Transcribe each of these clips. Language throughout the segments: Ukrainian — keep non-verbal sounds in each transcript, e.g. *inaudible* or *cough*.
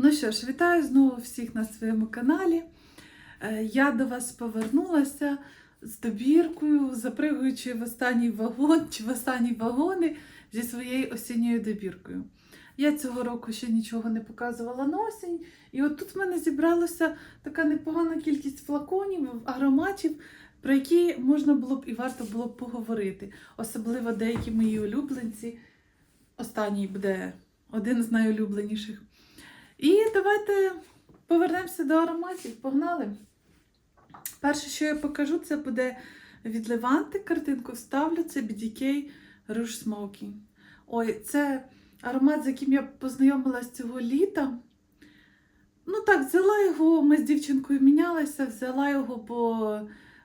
Ну що ж, вітаю знову всіх на своєму каналі. Е, Я до вас повернулася з добіркою, запригуючи в останній вагон чи в останні вагони зі своєю осінньою добіркою. Я цього року ще нічого не показувала на осінь, і от тут в мене зібралася така непогана кількість флаконів, ароматів, про які можна було б і варто було б поговорити. Особливо деякі мої улюбленці. Останній буде один з найулюбленіших. І давайте повернемося до ароматів. Погнали. Перше, що я покажу, це буде від Леванти. Картинку вставлю. Це BDK Rouge Smoky. Ой, це аромат, з яким я познайомилася цього літа. Ну так, взяла його, ми з дівчинкою мінялися, взяла його, бо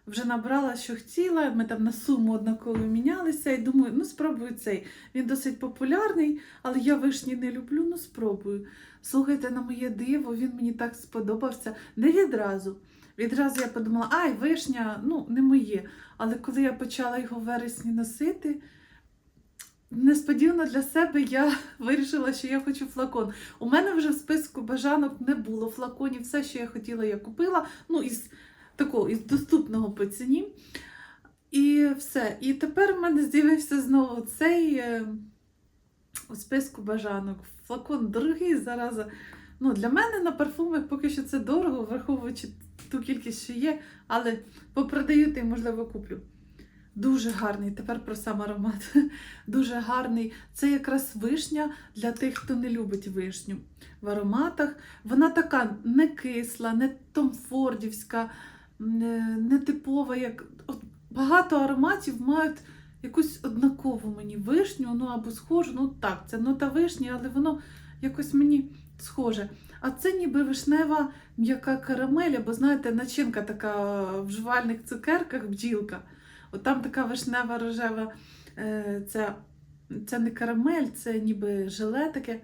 вже набрала, що хотіла. Ми там на суму однаково мінялися. І думаю, ну спробую цей. Він досить популярний, але я вишні не люблю, ну спробую. Слухайте, на моє диво, він мені так сподобався. Не відразу. Відразу я подумала, ай, вишня, ну, не моє. Але коли я почала його в вересні носити, несподівано для себе я *laughs* вирішила, що я хочу флакон. У мене вже в списку бажанок не було флаконів. Все, що я хотіла, я купила. Ну, із такого, із доступного по ціні. І все. І тепер в мене з'явився знову цей е, у списку бажанок. Флакон дорогий зараза. Ну, для мене на парфуми поки що це дорого, враховуючи ту кількість, що є, але попродаю і, можливо, куплю. Дуже гарний, тепер про сам аромат. *laughs* Дуже гарний. Це якраз вишня для тих, хто не любить вишню. В ароматах вона така не кисла, не томфордівська, не, не. Як... От багато ароматів мають якусь однакову мені вишню, ну або схожу. Ну так, це нота вишні, але воно якось мені схоже. А це ніби вишнева м'яка карамель, або знаєте, начинка така в жувальних цукерках, бджілка. От там така вишнева рожева, це, це не карамель, це ніби желе таке.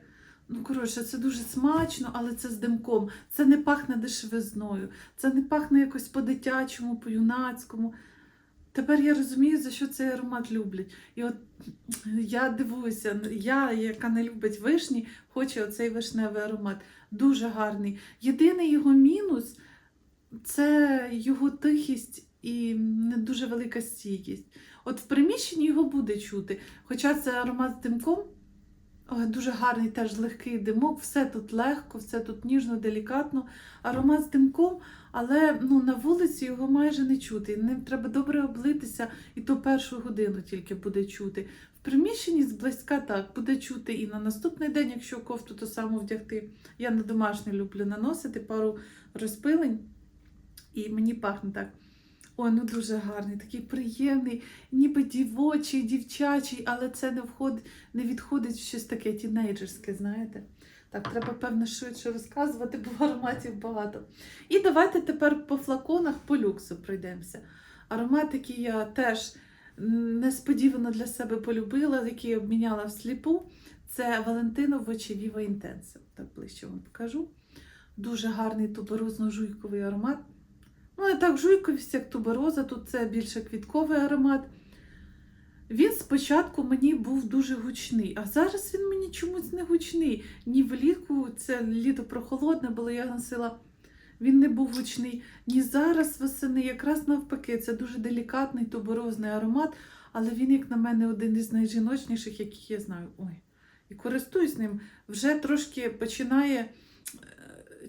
Ну, коротше, це дуже смачно, але це з димком. Це не пахне дешевизною, це не пахне якось по-дитячому, по-юнацькому. Тепер я розумію, за що цей аромат люблять. І от я дивуюся, я, яка не любить вишні, хочу оцей вишневий аромат. Дуже гарний. Єдиний його мінус це його тихість і не дуже велика стійкість. От в приміщенні його буде чути. Хоча це аромат з димком, дуже гарний теж легкий димок, все тут легко, все тут ніжно, делікатно. Аромат з димком, але ну, на вулиці його майже не чути. Ним треба добре облитися, і то першу годину тільки буде чути. В приміщенні зблизька так буде чути і на наступний день, якщо кофту то саму вдягти. Я на домашню люблю наносити пару розпилень, і мені пахне так. Ой, ну дуже гарний, такий приємний, ніби дівочий, дівчачий, але це не входить, не відходить в щось таке тінейджерське, знаєте. Так, треба, певно, швидше розказувати, бо ароматів багато. І давайте тепер по флаконах по люксу пройдемося. Аромат, який я теж несподівано для себе полюбила, який я обміняла всліпу, це Valentino Voce Viva Intense. Так ближче вам покажу. Дуже гарний туберозно-жуйковий аромат. Ну, не так жуйковість, як тубероза, тут це більше квітковий аромат. Він спочатку мені був дуже гучний, а зараз він мені чомусь не гучний. Ні влітку, це літо прохолодне було, я носила. Він не був гучний. Ні зараз восени, якраз навпаки, це дуже делікатний туберозний аромат, але він, як на мене, один із найжіночніших, яких я знаю. Ой, і користуюсь ним. Вже трошки починає е,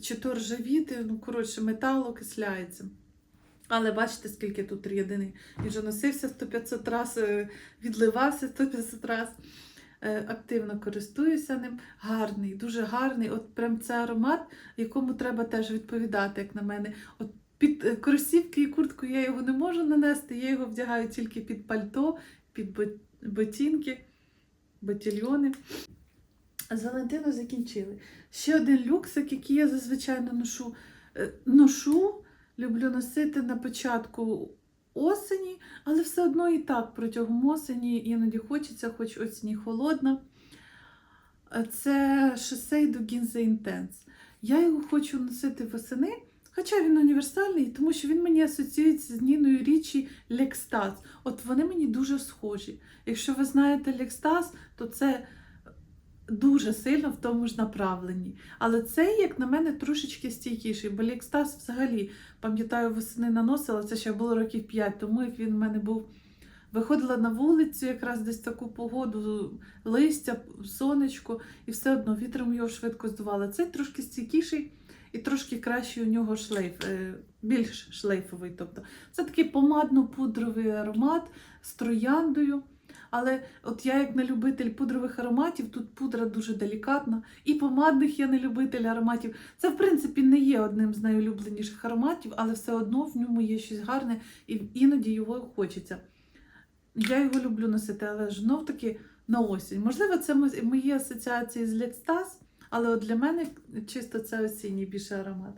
чи то ржавіти, ну, коротше, метал окисляється. Але бачите, скільки тут рідини. Він вже носився 100-500 раз, е, відливався 100-500 раз. Е, Активно користуюся ним. Гарний, дуже гарний. От прям це аромат, якому треба теж відповідати, як на мене. От під е, кросівки і куртку я його не можу нанести, я його вдягаю тільки під пальто, під бо- ботинки, ботильйони. З Валентину закінчили. Ще один люксик, який я зазвичай ношу. Ношу, люблю носити на початку осені, але все одно і так протягом осені іноді хочеться, хоч осінь холодна. Це Shiseido Ginza Intense. Я його хочу носити восени, хоча він універсальний, тому що він мені асоціюється з Ніною Річі Лекстаз. От вони мені дуже схожі. Якщо ви знаєте Лекстаз, то це дуже сильно в тому ж направленні. Але цей, як на мене, трошечки стійкіший, бо Лікстас взагалі, пам'ятаю, восени наносила, це ще було років 5 тому, як він в мене був. Виходила на вулицю, якраз десь таку погоду, листя, сонечко, і все одно вітром його швидко здувало. Цей трошки стійкіший і трошки кращий у нього шлейф, е, більш шлейфовий. Тобто це такий помадно-пудровий аромат з трояндою. Але от я, як не любитель пудрових ароматів, тут пудра дуже делікатна. І помадних я не любитель ароматів. Це, в принципі, не є одним з найулюбленіших ароматів, але все одно в ньому є щось гарне, і іноді його хочеться. Я його люблю носити, але знов таки на осінь. Можливо, це мої асоціації з Летстас, але от для мене чисто це осінній більше аромат.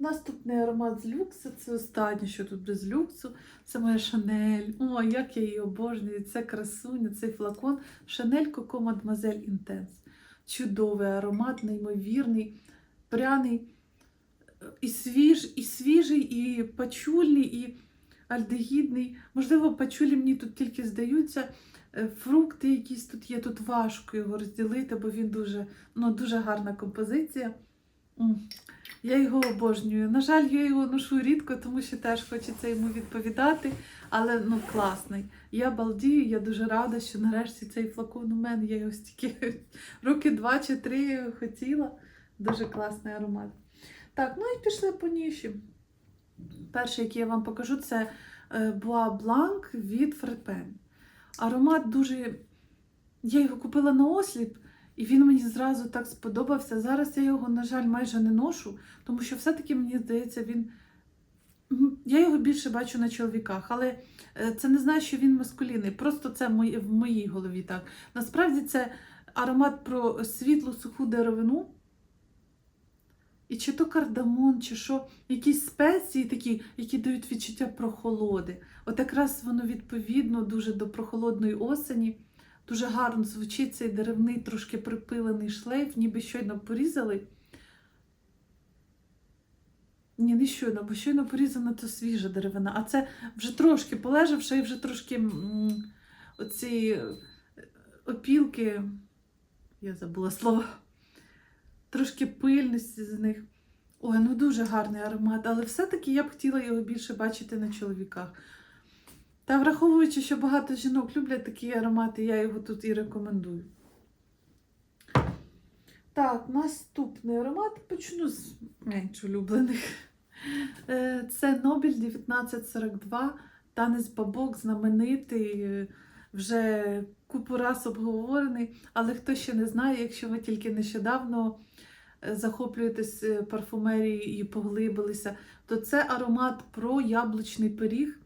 Наступний аромат з люксу, це останнє, що тут без люксу. Це моя Шанель. О, як я її обожнюю! Це красуня, цей флакон Шанель Coco Mademoiselle Intense. Чудовий аромат, неймовірний, пряний, і, свіж, і свіжий, і пачульний, і альдегідний. Можливо, пачулі мені тут тільки здаються. Е, Фрукти якісь тут є, тут важко його розділити, бо він дуже, ну, дуже гарна композиція. Я його обожнюю. На жаль, я його ношу рідко, тому що теж хочеться йому відповідати, але ну класний. Я балдію, я дуже рада, що нарешті цей флакон у мене. Я його стільки *laughs* роки два чи три хотіла. Дуже класний аромат. Так, ну і пішли по ніші. Перший, який я вам покажу, це Bois Blanc від Фрепен. Аромат дуже. Я його купила на осліп, і він мені зразу так сподобався. Зараз я його, на жаль, майже не ношу, тому що все-таки мені здається, він. Я його більше бачу на чоловіках, але е, це не значить, що він маскулінний. Просто це в моїй голові так. Насправді це аромат про світлу суху деревину. І чи то кардамон, чи що, якісь спеції такі, які дають відчуття прохолоди. От якраз воно відповідно дуже до прохолодної осені. Дуже гарно звучить цей деревний, трошки припилений шлейф, ніби щойно порізали. Ні, не щойно, бо щойно порізана то свіжа деревина. А це вже трошки полежавши і вже трошки м, оці е, опілки, я забула слово, трошки пильності з них. Ой, ну дуже гарний аромат, але все-таки я б хотіла його більше бачити на чоловіках. Та враховуючи, що багато жінок люблять такі аромати, я його тут і рекомендую. Так, наступний аромат почну з менш улюблених. Е, Це Нобель 1942, танець бабок, знаменитий, е, вже купу раз обговорений. Але хто ще не знає, якщо ви тільки нещодавно е, захоплюєтесь парфумерією і поглибилися, то це аромат про яблучний пиріг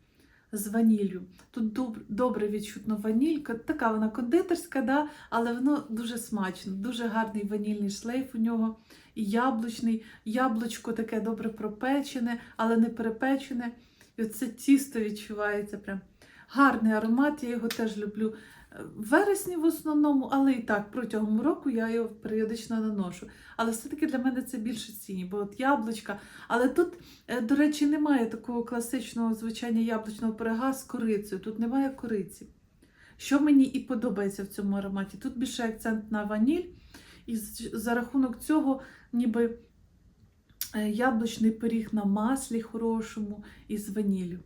з ваніллю. Тут доб- добре відчутно ванілька, така вона кондитерська, да? але воно дуже смачно, дуже гарний ванільний шлейф у нього. І яблучний, яблучко таке добре пропечене, але не перепечене. І оце тісто відчувається прям. Гарний аромат, я його теж люблю. В вересні в основному, але і так протягом року я його періодично наношу. Але все-таки для мене це більше ціні, бо от яблучка. Але тут, е, до речі, немає такого класичного звучання яблучного пирога з корицею. Тут немає кориці. Що мені і подобається в цьому ароматі. Тут більше акцент на ваніль, і за рахунок цього, ніби е, яблучний пиріг на маслі хорошому і з ваніллю.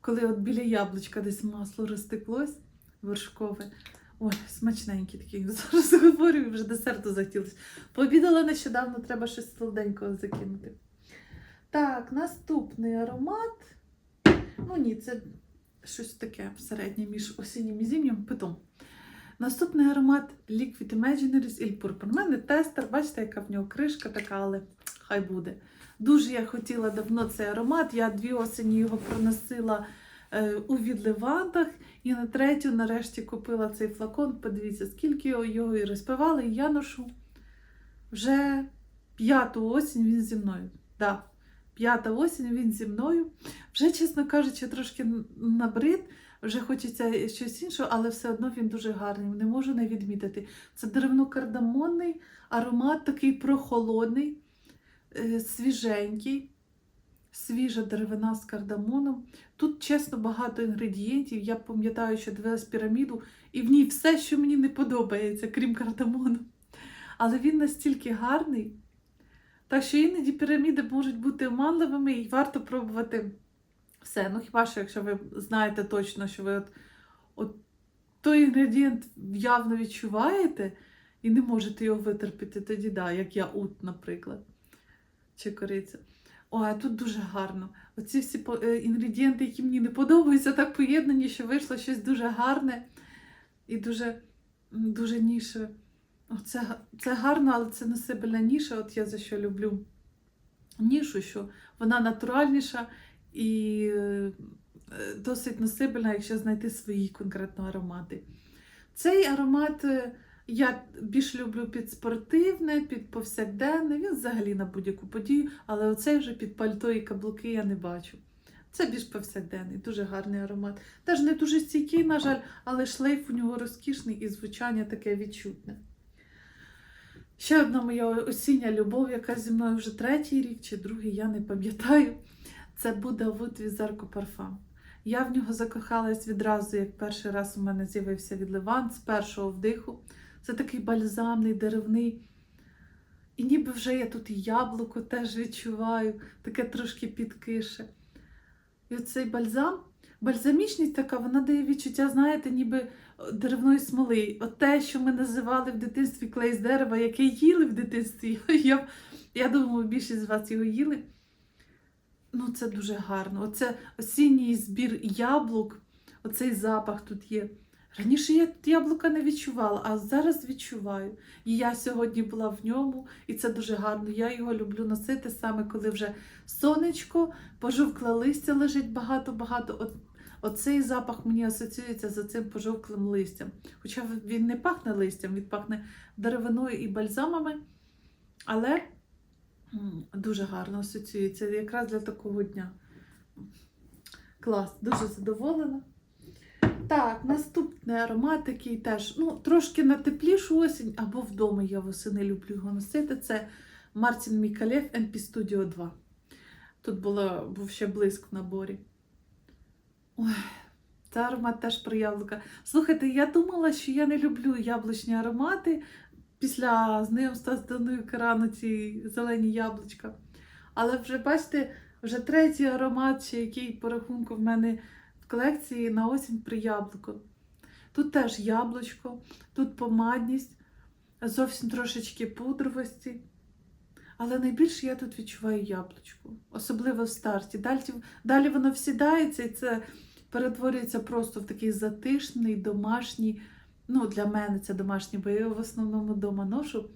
Коли от біля яблучка десь масло розтеклось вершкове. Ой, смачненький такий. Зараз говорю, і вже десерту захотілося. Пообідала нещодавно, треба щось солоденького закинути. Так, наступний аромат. Ну ні, це щось таке середнє між осіннім і зимнім питом. Наступний аромат Liquid Imaginaries Il Purple. У мене тестер, бачите, яка в нього кришка така, але хай буде. Дуже я хотіла давно цей аромат. Я дві осені його проносила у відливантах. І на третю, нарешті, купила цей флакон. Подивіться, скільки його- і розпивали, і я ношу. Вже п'яту осінь він зі мною. Да, п'ята осінь він зі мною. Вже, чесно кажучи, трошки набрид, вже хочеться щось іншого, але все одно він дуже гарний. Не можу не відмітити. Це деревно-кардамонний аромат, такий прохолодний, е, свіженький, свіжа деревина з кардамоном. Тут, чесно, багато інгредієнтів. Я пам'ятаю, що дивилась піраміду, і в ній все, що мені не подобається, крім кардамону. Але він настільки гарний. Так що іноді піраміди можуть бути оманливими і варто пробувати все. Ну, хіба що, якщо ви знаєте точно, що ви от, от той інгредієнт явно відчуваєте і не можете його витерпіти, тоді да, як я ут, наприклад. Чи кориця. Ой, тут дуже гарно. Оці всі е, інгредієнти, які мені не подобаються, так поєднані, що вийшло щось дуже гарне і дуже, дуже ніше. Це, це гарно, але це носибельна ніша. От я за що люблю нішу, що вона натуральніша і е, досить носибельна, якщо знайти свої конкретно аромати. Цей аромат е, я більш люблю під спортивне, під повсякденне, він взагалі на будь-яку подію, але оцей вже під пальто і каблуки я не бачу. Це більш повсякденний, дуже гарний аромат. Теж не дуже стійкий, на жаль, але шлейф у нього розкішний і звучання таке відчутне. Ще одна моя осіння любов, яка зі мною вже третій рік чи другий, я не пам'ятаю. Це буде Вуд від Зарко Парфам. Я в нього закохалась відразу, як перший раз у мене з'явився відливан з першого вдиху. Це такий бальзамний, деревний. І ніби вже я тут і яблуко теж відчуваю, таке трошки підкише. І оцей бальзам, бальзамічність така, вона дає відчуття, знаєте, ніби е, деревної смоли. От те, що ми називали в дитинстві клей з дерева, яке їли в дитинстві. *laughs* Я, я думаю, більшість з вас його їли. Ну, це дуже гарно. Оце осінній збір яблук, оцей запах тут є. Раніше я яблука не відчувала, а зараз відчуваю. І я сьогодні була в ньому, і це дуже гарно. Я його люблю носити саме коли вже сонечко, пожовкле листя лежить багато-багато. От, оцей запах мені асоціюється з цим пожовклим листям. Хоча він не пахне листям, він пахне деревиною і бальзамами, але дуже гарно асоціюється якраз для такого дня. Клас, дуже задоволена. Так, наступний аромат, який теж ну, трошки на теплішу осінь, або вдома я восени люблю його носити. Це Мартін Мікалєв MP Studio 2. Тут було, був ще блиск в наборі. Ой, це аромат теж про яблука. Слухайте, я думала, що я не люблю яблучні аромати після знайомства з Даною Карану, ці зелені яблучка. Але вже бачите, вже третій аромат, ще який по рахунку в мене в колекції на осінь при яблуко. Тут теж яблучко, тут помадність, зовсім трошечки пудровості. Але найбільше я тут відчуваю яблучко, особливо в старті. Далі, далі воно всідається і це перетворюється просто в такий затишний, домашній. Ну, для мене це домашній, бо я в основному вдома ношу.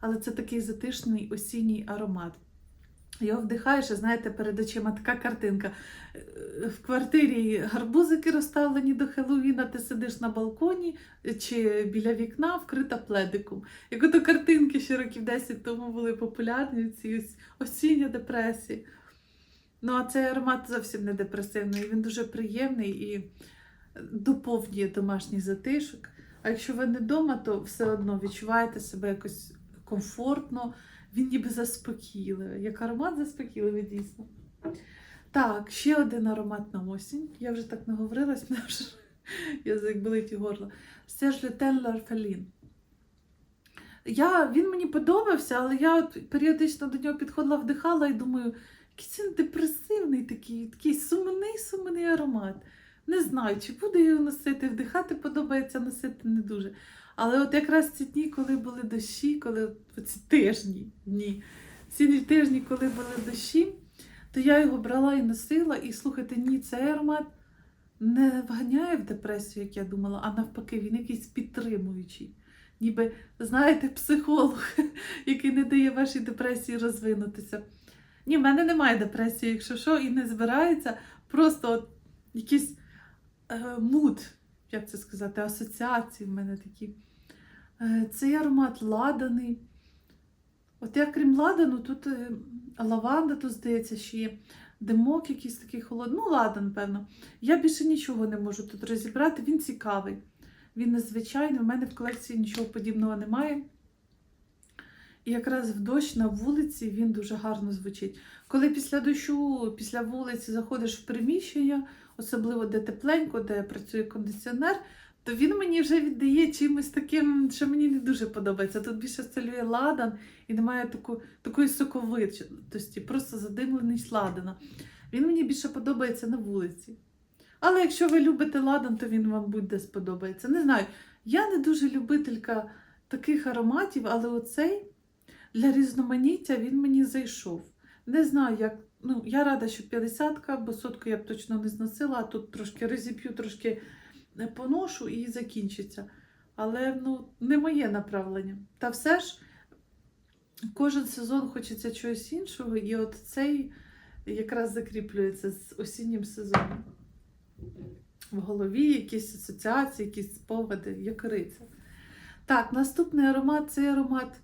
Але це такий затишний осінній аромат. Його вдихаєш, і знаєте, перед очима така картинка. Е, В квартирі гарбузики розставлені до Хеллоуіна, ти сидиш на балконі чи біля вікна, вкрита пледиком. Як ото картинки ще років 10 тому були популярні, ці осіння депресії. Ну, а цей аромат зовсім не депресивний, він дуже приємний і доповнює домашній затишок. А якщо ви не вдома, то все одно відчуваєте себе якось комфортно, він ніби заспокійливий. Як аромат заспокійливий, дійсно. Так, ще один аромат на осінь. Я вже так наговорилась, *laughs* мене вже язик болить і горло. Серж Лютен Ларфелін. Я, він мені подобався, але я періодично до нього підходила, вдихала і думаю, якийсь він депресивний такий, такий сумний, сумний аромат. Не знаю, чи буду його носити, вдихати подобається носити не дуже. Але от якраз ці дні, коли були дощі, коли ці тижні дні, ці тижні, коли були дощі, то я його брала і носила, і слухайте, ні, цей аромат не вганяє в депресію, як я думала, а навпаки, він якийсь підтримуючий. Ніби, знаєте, психолог, *laughs* який не дає вашій депресії розвинутися. Ні, в мене немає депресії, якщо що, і не збирається. Просто от якийсь е, муд, як це сказати, асоціації в мене такі. Е, цей аромат ладаний. От я крім ладану, тут е, лаванда, тут, здається, ще є димок якийсь такий холодний. Ну, ладан, певно. Я більше нічого не можу тут розібрати. Він цікавий. Він незвичайний. У мене в колекції нічого подібного немає. І якраз в дощ на вулиці він дуже гарно звучить. Коли після дощу, після вулиці заходиш в приміщення, особливо де тепленько, де працює кондиціонер, то він мені вже віддає чимось таким, що мені не дуже подобається. Тут більше стилює ладан і немає таку, такої соковитості, просто задимленість ладана. Він мені більше подобається на вулиці. Але якщо ви любите ладан, то він вам буде сподобається. Не знаю, я не дуже любителька таких ароматів, але оцей для різноманіття він мені зайшов. Не знаю, як. Ну, я рада, що 50-ка, бо сотку я б точно не зносила, а тут трошки розіп'ю, трошки поношу і закінчиться. Але ну, не моє направлення. Та все ж кожен сезон хочеться чогось іншого, і от цей якраз закріплюється з осіннім сезоном. В голові якісь асоціації, якісь спогади, як кориця. Так, наступний аромат це аромат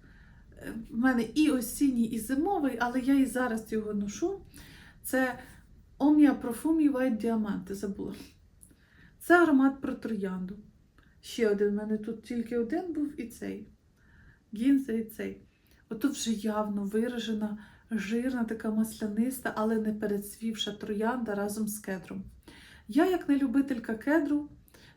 е, в мене і осінній, і зимовий, але я і зараз його ношу. Це Omnia Profumi White Diamante, забула. Це аромат про троянду. Ще один в мене тут тільки один був і цей. Гінза і цей. Отут вже явно виражена, жирна, така масляниста, але не перецвівша троянда разом з кедром. Я, як не любителька кедру,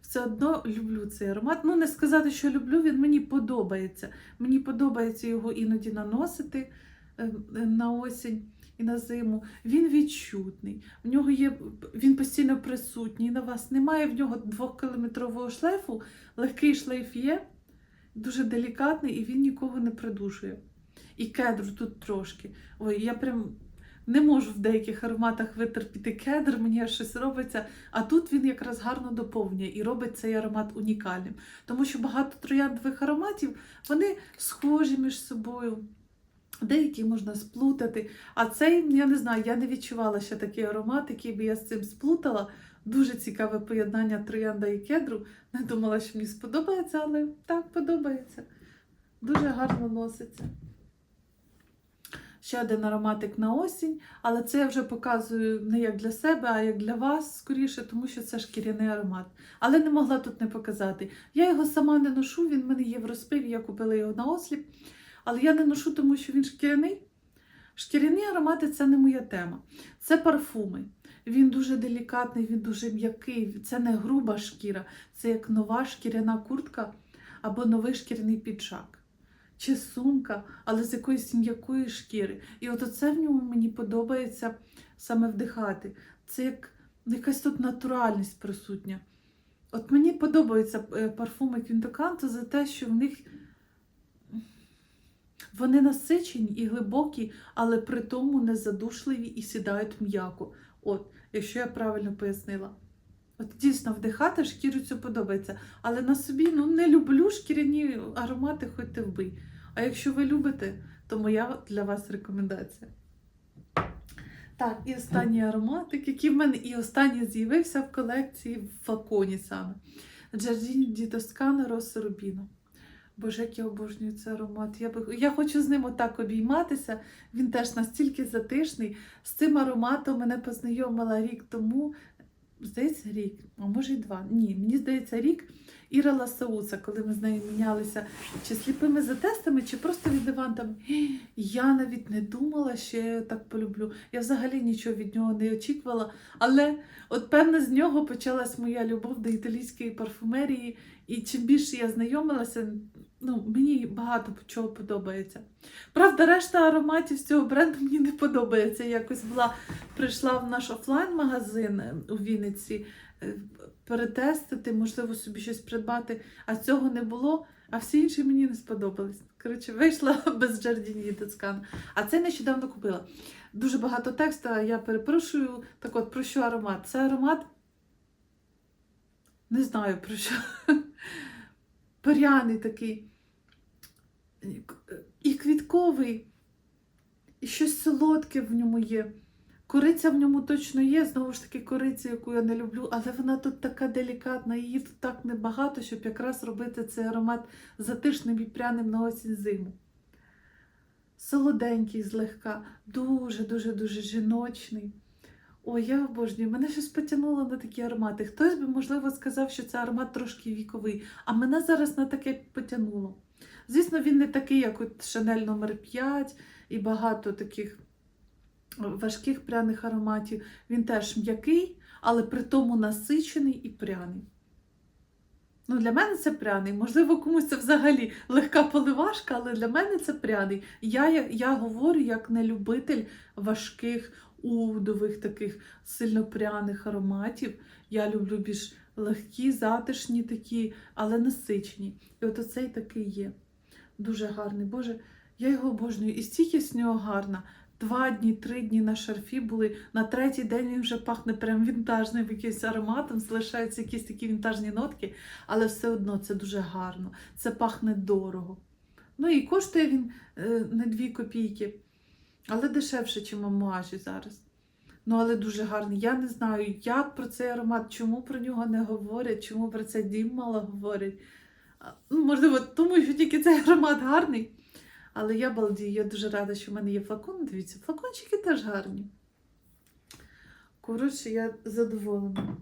все одно люблю цей аромат. Ну, не сказати, що люблю, він мені подобається. Мені подобається його іноді наносити е, е, на осінь і на зиму. Він відчутний. В нього є, він постійно присутній на вас. Немає в нього двохкілометрового шлейфу, легкий шлейф є, дуже делікатний і він нікого не придушує. І кедру тут трошки. Ой, я прям не можу в деяких ароматах витерпіти кедр, мені щось робиться. А тут він якраз гарно доповнює і робить цей аромат унікальним. Тому що багато трояндових ароматів вони схожі між собою. Деякі можна сплутати. А цей, я не знаю, я не відчувала ще такий аромат, який би я з цим сплутала. Дуже цікаве поєднання троянда і кедру. Не думала, що мені сподобається, але так подобається. Дуже гарно носиться. Ще один ароматик на осінь, але це я вже показую не як для себе, а як для вас скоріше, тому що це шкіряний аромат. Але не могла тут не показати. Я його сама не ношу, він в мене є в розпиві, я купила його на осліп. Але я не ношу, тому що він шкіряний. Шкіряні аромати це не моя тема. Це парфуми. Він дуже делікатний, він дуже м'який. Це не груба шкіра, це як нова шкіряна куртка або новий шкіряний піджак. Чи сумка, але з якоїсь м'якої шкіри. І от оце в ньому мені подобається саме вдихати. Це як якась тут натуральність присутня. От мені подобаються е, парфуми Квінтоканто за те, що в них вони насичені і глибокі, але при тому не задушливі і сідають м'яко. От, якщо я правильно пояснила. От дійсно вдихати шкіру цю подобається. Але на собі ну, не люблю шкіряні аромати, хоч ти вбий. А якщо ви любите, то моя для вас рекомендація. Так, і останній ароматик, який в мене і останній з'явився в колекції в флаконі саме. Giardini di Toscana Rosso Rubino. Боже, як я обожнюю цей аромат. Я, би... я хочу з ним отак обійматися. Він теж настільки затишний. З цим ароматом мене познайомила рік тому. Здається, рік, а може й два. Ні, мені здається, рік Іра Ласауца, коли ми з нею мінялися чи сліпими затестами, чи просто від віддивантами. Я навіть не думала, що я його так полюблю. Я взагалі нічого від нього не очікувала. Але от певне з нього почалась моя любов до італійської парфумерії. І чим більше я знайомилася, ну, мені багато чого подобається. Правда, решта ароматів з цього бренду мені не подобається. Я якось була, прийшла в наш офлайн-магазин е, у Вінниці е, перетестити, можливо, собі щось придбати, а цього не було, а всі інші мені не сподобались. Коротше, вийшла *laughs* без Джардіні Тоскан. А це нещодавно купила. Дуже багато тексту, я перепрошую. Так от, про що аромат? Це аромат. Не знаю про що. Пряний такий. І квітковий, і щось солодке в ньому є. Кориця в ньому точно є, знову ж таки, кориця, яку я не люблю, але вона тут така делікатна, її тут так небагато, щоб якраз робити цей аромат затишним і пряним на осінь зиму. Солоденький злегка, дуже-дуже дуже жіночний. Ой, я обожнюю, мене щось потягнуло на такі аромати. Хтось би, можливо, сказав, що це аромат трошки віковий, а мене зараз на таке потягнуло. Звісно, він не такий, як от Шанель номер 5 і багато таких важких пряних ароматів. Він теж м'який, але при тому насичений і пряний. Ну, для мене це пряний. Можливо, комусь це взагалі легка поливашка, але для мене це пряний. Я, я, я говорю як не любитель важких, удових, таких сильно пряних ароматів. Я люблю більш легкі, затишні такі, але насичені. І от оцей такий є. Дуже гарний. Боже, я його обожнюю. І стільки з нього гарна. Два дні, три дні на шарфі були. На третій день він вже пахне прям вінтажним якимось ароматом, залишаються якісь такі вінтажні нотки, але все одно це дуже гарно. Це пахне дорого. Ну і коштує він е, не дві копійки, але дешевше, ніж у Амуажі зараз. Ну, але дуже гарний. Я не знаю, як про цей аромат, чому про нього не говорять, чому про це дім мало говорять. Ну, можливо, тому що тільки цей аромат гарний. Але я балдію, я дуже рада, що в мене є флакон. Дивіться, флакончики теж гарні. Коротше, я задоволена.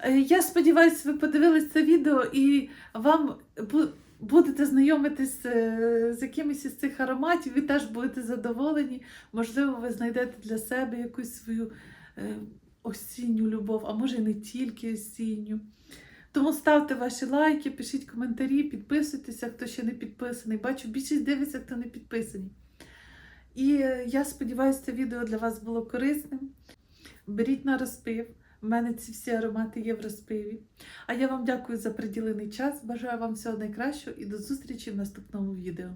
Е, Я сподіваюся, ви подивились це відео і вам будете знайомитись е, з якимось із цих ароматів, ви теж будете задоволені. Можливо, ви знайдете для себе якусь свою е, осінню любов, а може і не тільки осінню. Тому ставте ваші лайки, пишіть коментарі, підписуйтеся, хто ще не підписаний. Бачу, більшість дивиться, хто не підписаний. І е, я сподіваюся, це відео для вас було корисним. Беріть на розпив. У мене ці всі аромати є в розпиві. А я вам дякую за приділений час. Бажаю вам всього найкращого і до зустрічі в наступному відео.